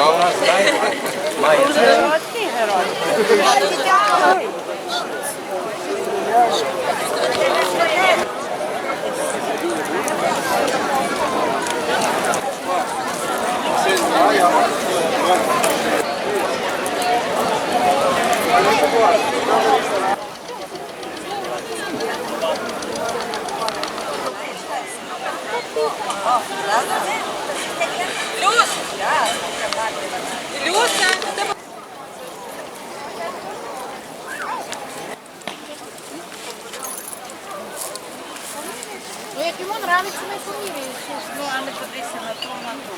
чекала. Люся, Ну, як йому нравиться, ми поміряємо. Ну, а не подивися на то, на то.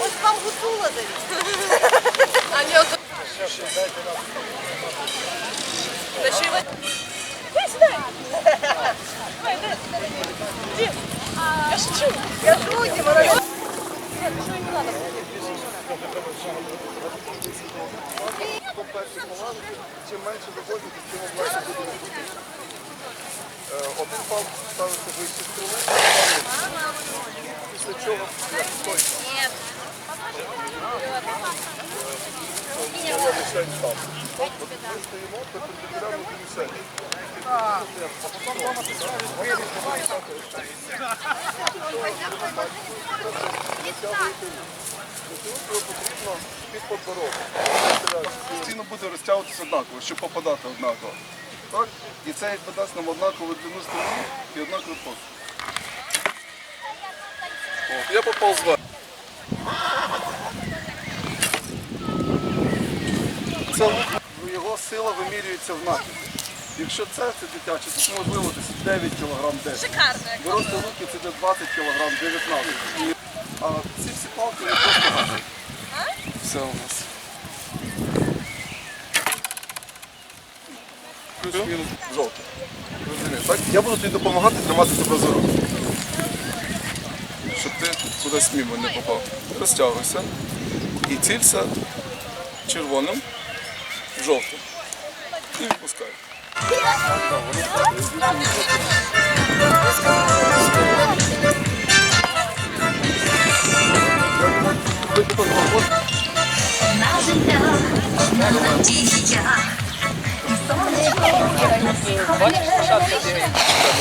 Ось вам гуцула дають. А не ото. Та що ви? Я шутю, вона Чим менше виходить, тим області буде. Е, Один пал ставиться вище стріли, після чого стой. Постійно буде розтягуватися однаково, щоб попадати однаково. Так? І це якби дасть нам однакову длину сторони і однаковий ход. Я попав зверху. Це ну, його сила вимірюється в накиді. Якщо це, дитяче, тут можливо десь 9 кг 10. Шикарно. Дорослі луки це де 20 кг, 19 І, А ці всі палки вони просто газять. Все у нас. Плюс-мінус жовтий. Так? Я буду тобі допомагати тримати тебе за руку. Щоб ти кудись мимо не попав. Розтягуйся. І цілься червоним, жовтим. І відпускай.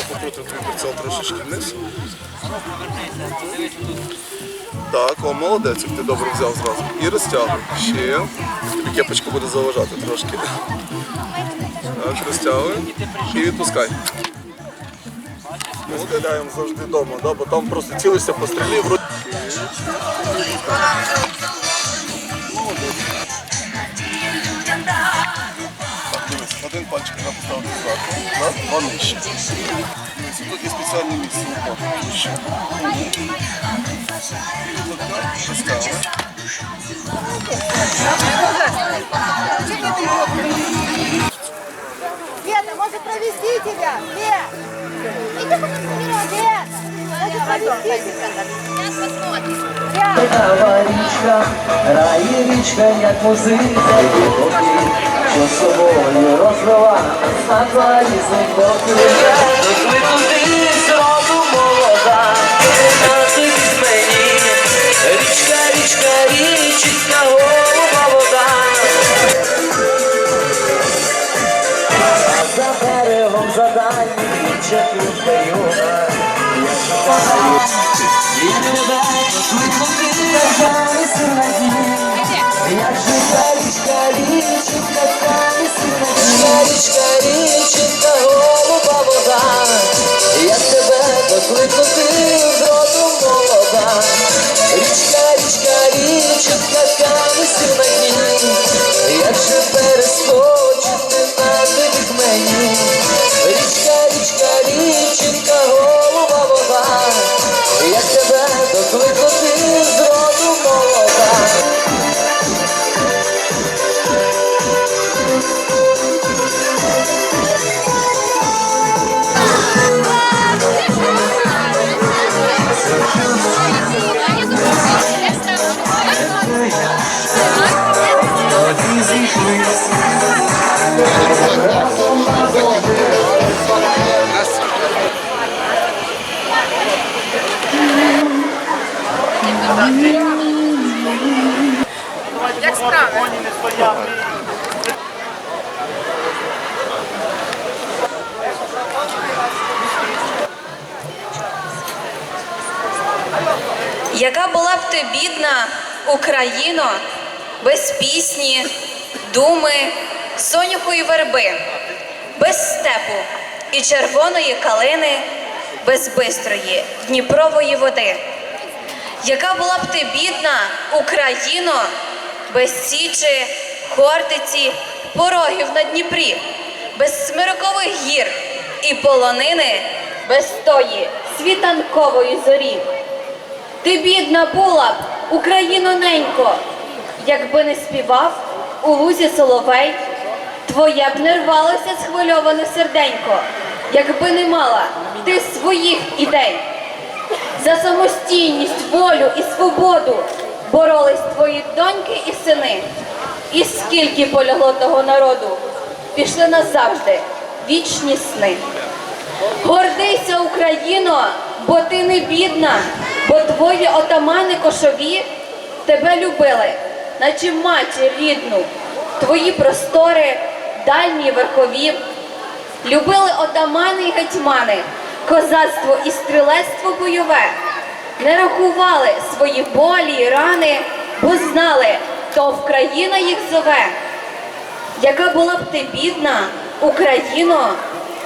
Покрути твій прицел трошечки вниз. Так, о, молодець, як ти добре взяв зразу. І розтягуй. Ще. Тобі кепочка буде заважати трошки. Так, розтягуй. І відпускай. Ми Молодець. завжди вдома, да? бо там просто цілишся по один пальчик треба поставити зверху, да? два нижче. Дивись, тут є спеціальне місце. упор. Нижче. І так, поставили. Лена, может провести тебя? Лен! Иди посмотри, Лен! Может провести тебя? Цікава річка, рає річка, як музика що собою розвела а два різних боки. Дошли Як же річка, річка, та річка, річка, Яка була б ти бідна Україно, без пісні, думи, соняху верби, без степу і червоної калини, без бистрої Дніпрової води. Яка була б ти бідна Україно, без січі, хортиці, порогів на Дніпрі, без смирокових гір і полонини, без тої світанкової зорі. Ти бідна була б, Україно ненько, якби не співав у лузі соловей, твоє б не рвалося схвильоване серденько, якби не мала ти своїх ідей. За самостійність, волю і свободу боролись твої доньки і сини. І скільки полягло того народу, пішли назавжди вічні сни. Гордися, Україно, бо ти не бідна, бо твої отамани кошові тебе любили, наче матір рідну, твої простори, дальні верхові. Любили отамани й гетьмани, козацтво і стрілецтво бойове, не рахували свої болі й рани, бо знали, то Вкраїна їх зове. Яка була б ти бідна, Україно,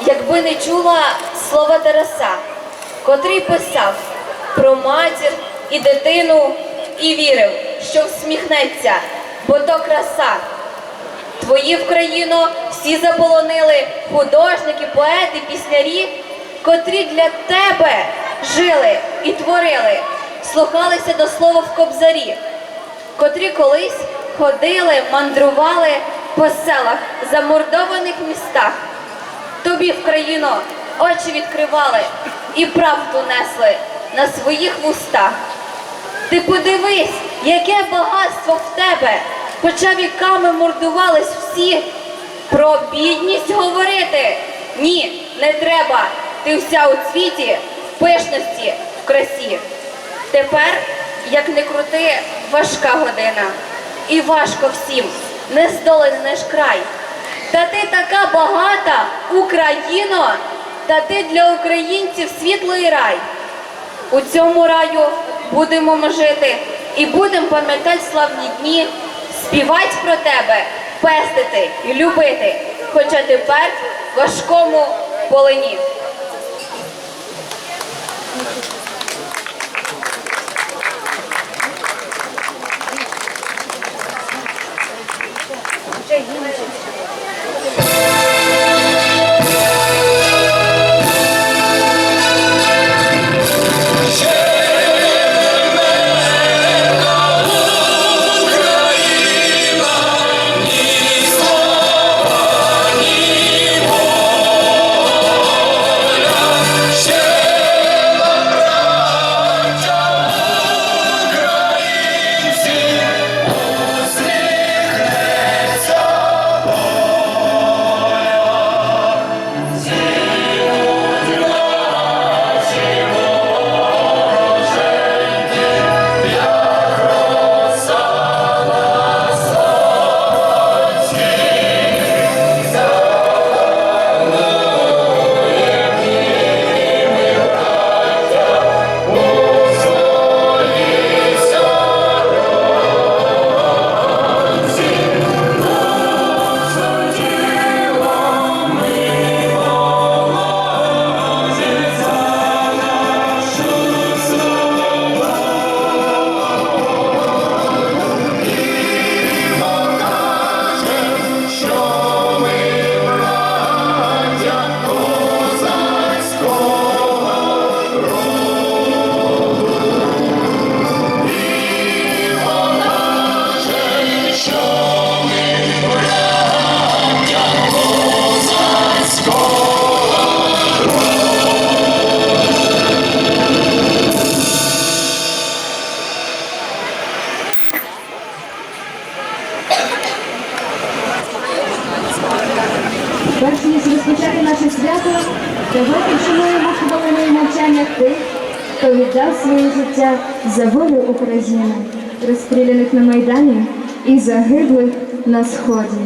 якби не чула слова Тараса, котрий писав про матір і дитину і вірив, що всміхнеться, бо то краса. Твої в країну всі заполонили художники, поети, піснярі, котрі для тебе жили і творили, слухалися до слова в кобзарі котрі колись ходили, мандрували по селах, замордованих містах. Тобі в країну очі відкривали і правду несли на своїх вустах. Ти подивись, яке багатство в тебе, хоча віками мордувались всі. Про бідність говорити. Ні, не треба. Ти вся у цвіті, в пишності, в красі. Тепер, як не крути, важка година. І важко всім, не здолений наш край. Та ти така багата, Україно, та ти для українців світлий рай. У цьому раю будемо ми жити і будемо пам'ятати славні дні, співати про тебе, пестити і любити, хоча тепер в важкому полині. За волю України, розстріляних на Майдані і загиблих на Сході.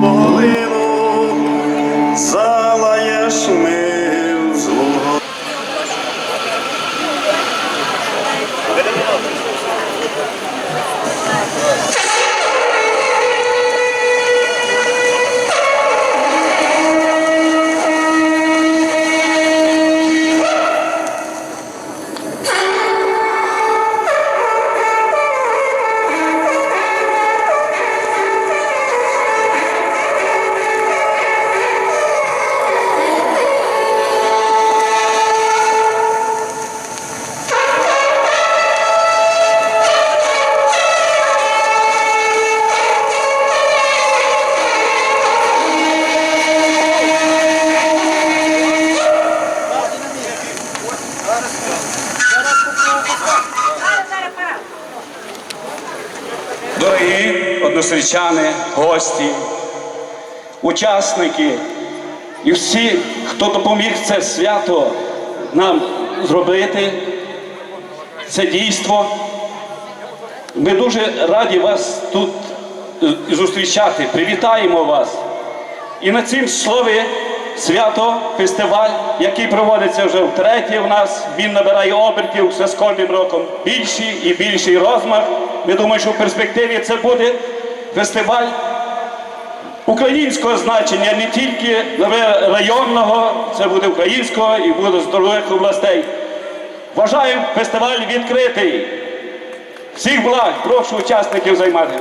Полину залаєш Дорогі односельчани, гості, учасники і всі, хто допоміг це свято нам зробити, це дійство. Ми дуже раді вас тут е, зустрічати. Привітаємо вас. І на цім слові свято, фестиваль, який проводиться вже втретє в нас, він набирає обертів все з кожним роком більший і більший розмах. Ми думаємо, що в перспективі це буде фестиваль українського значення, не тільки районного, це буде українського і буде з других областей. Вважаю, фестиваль відкритий. Всіх благ, прошу учасників займати.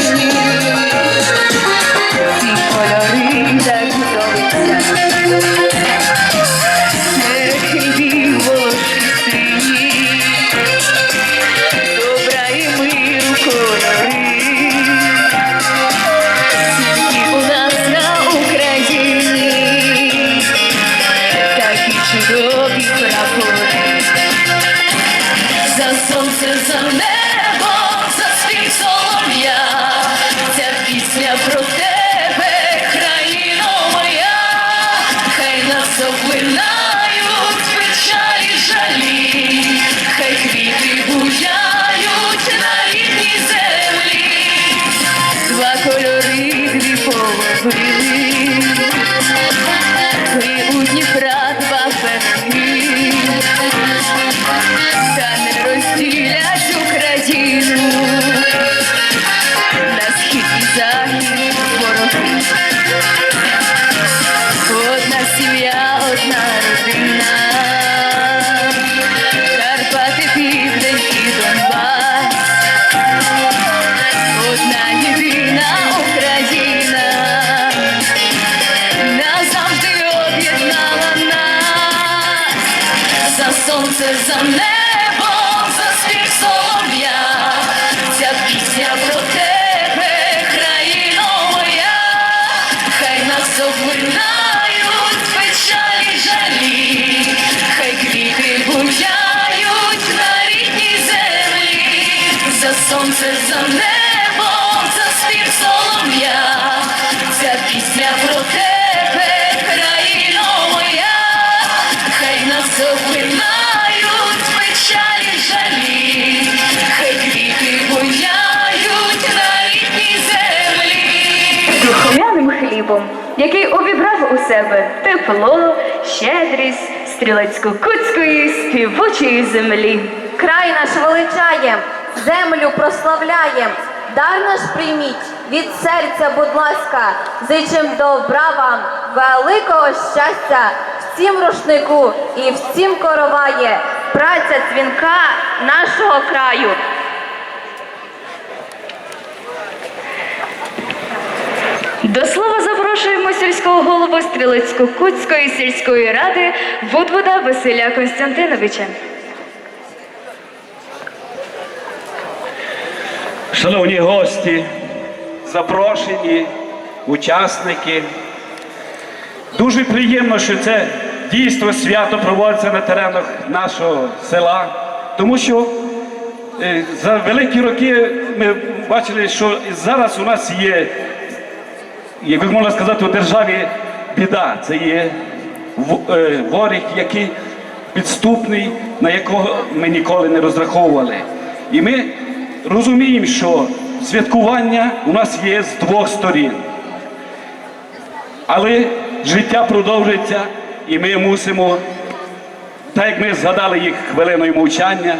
Thank you. Половини, сонце, за небо, за спів солов'я, ця пісня про тебе, країно моя, хай нас облинають печалі жалі, хай квіти буяють на рідній землі. духомяним хлібом, який обібрав у себе тепло, щедрість стрілецько-кутської співочої землі. Край наш величаєм, землю прославляєм. Дар наш прийміть від серця, будь ласка, зичим добра вам, великого щастя, всім рушнику і всім короває, праця дзвінка нашого краю. До слова запрошуємо сільського голову Стрілецько-Кутської сільської ради Вудвуда Василя Константиновича. Шановні гості, запрошені, учасники. Дуже приємно, що це дійство свято проводиться на теренах нашого села, тому що е, за великі роки ми бачили, що зараз у нас є, як би можна сказати, у державі біда. Це є е, ворог, який підступний, на якого ми ніколи не розраховували. І ми розуміємо, що святкування у нас є з двох сторін. Але життя продовжується, і ми мусимо, так як ми згадали їх хвилиною мовчання,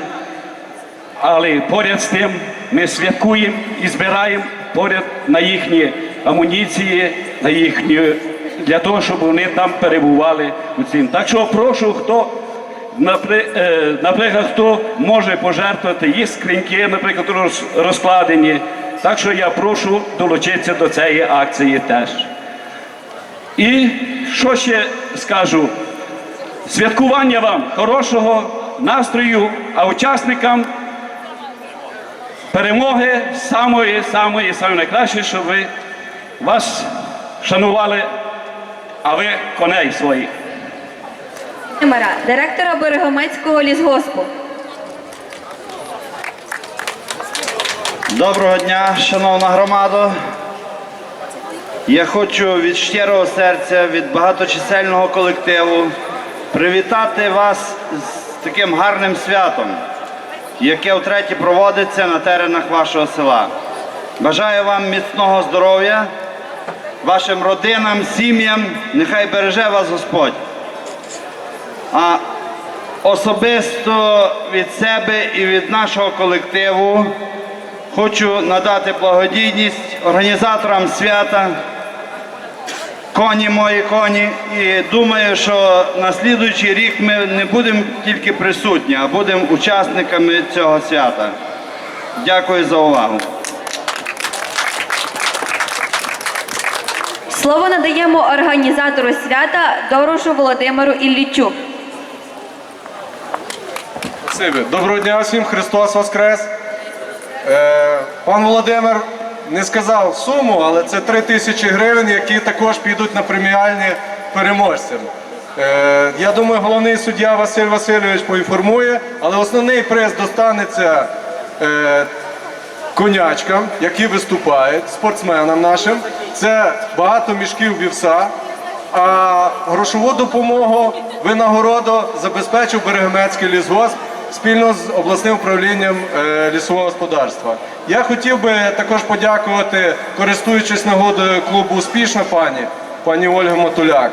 але поряд з тим ми святкуємо і збираємо поряд на їхні амуніції, на їхні для того, щоб вони там перебували у цим. Так що прошу, хто наприклад, хто може пожертвувати їх скриньки, наприклад, розкладені. Так що я прошу долучитися до цієї акції теж. І що ще скажу? Святкування вам хорошого настрою, а учасникам перемоги самої, самої, самої найкращої, щоб ви вас шанували, а ви коней своїх. Володимира, директора Берегомецького лісгоспу. Доброго дня, шановна громада. Я хочу від щирого серця, від багаточисельного колективу привітати вас з таким гарним святом, яке втретє проводиться на теренах вашого села. Бажаю вам міцного здоров'я, вашим родинам, сім'ям, нехай береже вас Господь. А особисто від себе і від нашого колективу хочу надати благодійність організаторам свята, коні мої коні. І думаю, що на слідуючий рік ми не будемо тільки присутні, а будемо учасниками цього свята. Дякую за увагу. Слово надаємо організатору свята Дорошу Володимиру Іллічу. Спасибі. Доброго дня всім, Христос Воскрес. Е, пан Володимир не сказав суму, але це 3 тисячі гривень, які також підуть на преміальні переможцям. Е, я думаю, головний суддя Василь Васильович поінформує, але основний приз достанеться е, конячкам, які виступають, спортсменам нашим. Це багато мішків вівса. А грошову допомогу винагороду забезпечив Берегомецький лісгосп спільно з обласним управлінням е, лісового господарства. Я хотів би також подякувати, користуючись нагодою клубу Успішна пані, пані Ольга Мотуляк.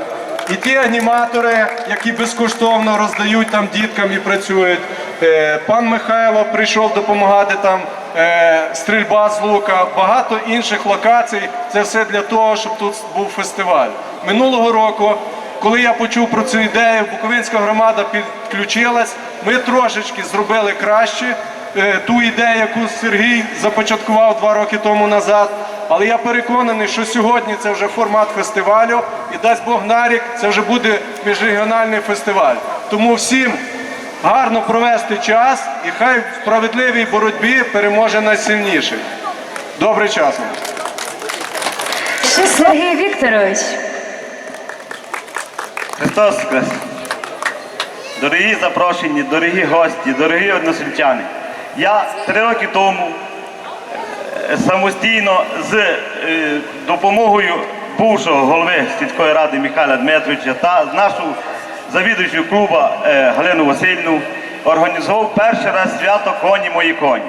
І ті аніматори, які безкоштовно роздають там діткам і працюють. Е, Пан Михайло прийшов допомагати там е, стрільба з лука, багато інших локацій. Це все для того, щоб тут був фестиваль. Минулого року, коли я почув про цю ідею, Буковинська громада підключилась. Ми трошечки зробили краще е, ту ідею, яку Сергій започаткував два роки тому назад. Але я переконаний, що сьогодні це вже формат фестивалю, і дасть Бог на рік, це вже буде міжрегіональний фестиваль. Тому всім гарно провести час і хай в справедливій боротьбі переможе найсильніший. Добрий час! Сергій Вікторович. Христос Воскрес! Дорогі запрошені, дорогі гості, дорогі односельчани. Я три роки тому е, самостійно з е, допомогою бувшого голови сільської ради Михайла Дмитровича та з нашою завідувачою клубу е, Галину Васильівну організував перший раз свято Коні мої коні.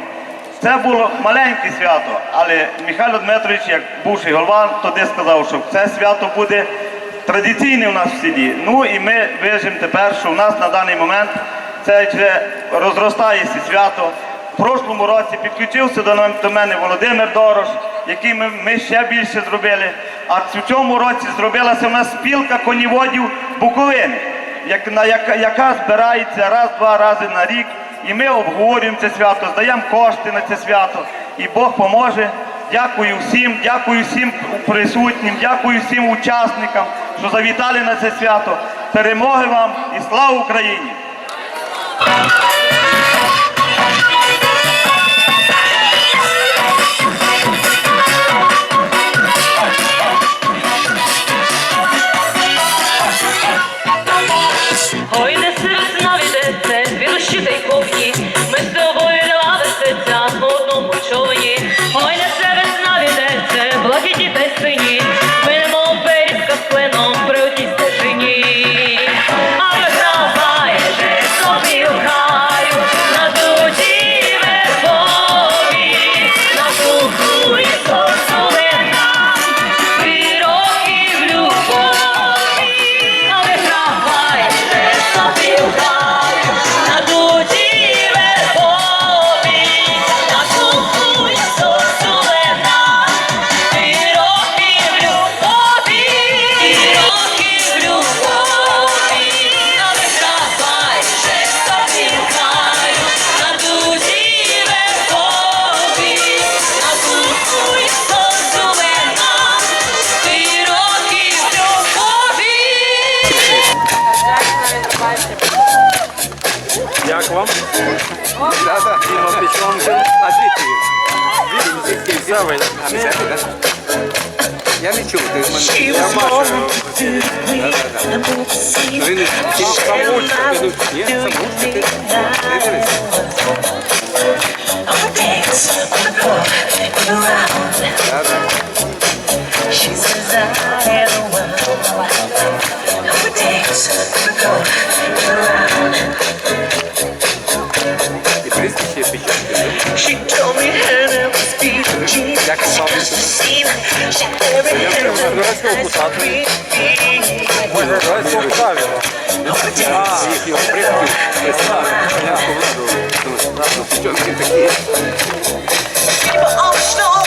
Це було маленьке свято, але Михайло Дмитрович, як бувший голова, тоді сказав, що це свято буде традиційне у нас в селі. Ну і ми вижимо тепер, що у нас на даний момент це вже розростається свято. В прошлому році підключився до, мене Володимир Дорош, який ми, ми ще більше зробили. А в цьому році зробилася у нас спілка коніводів Буковини, як, на, яка, яка збирається раз-два рази на рік. І ми обговорюємо це свято, здаємо кошти на це свято. І Бог поможе. Дякую всім, дякую всім присутнім, дякую всім учасникам, що завітали на це свято. Перемоги вам і слава Україні! Як вам? Я не чув, ти мене. Я бачу. Він самучка, ні, самучка, ти не дивись. І печатки. Як Дурацького кусати. Дурацького правила. А, їх його предків. Я владу. Печатки такі. Jesus, not my love.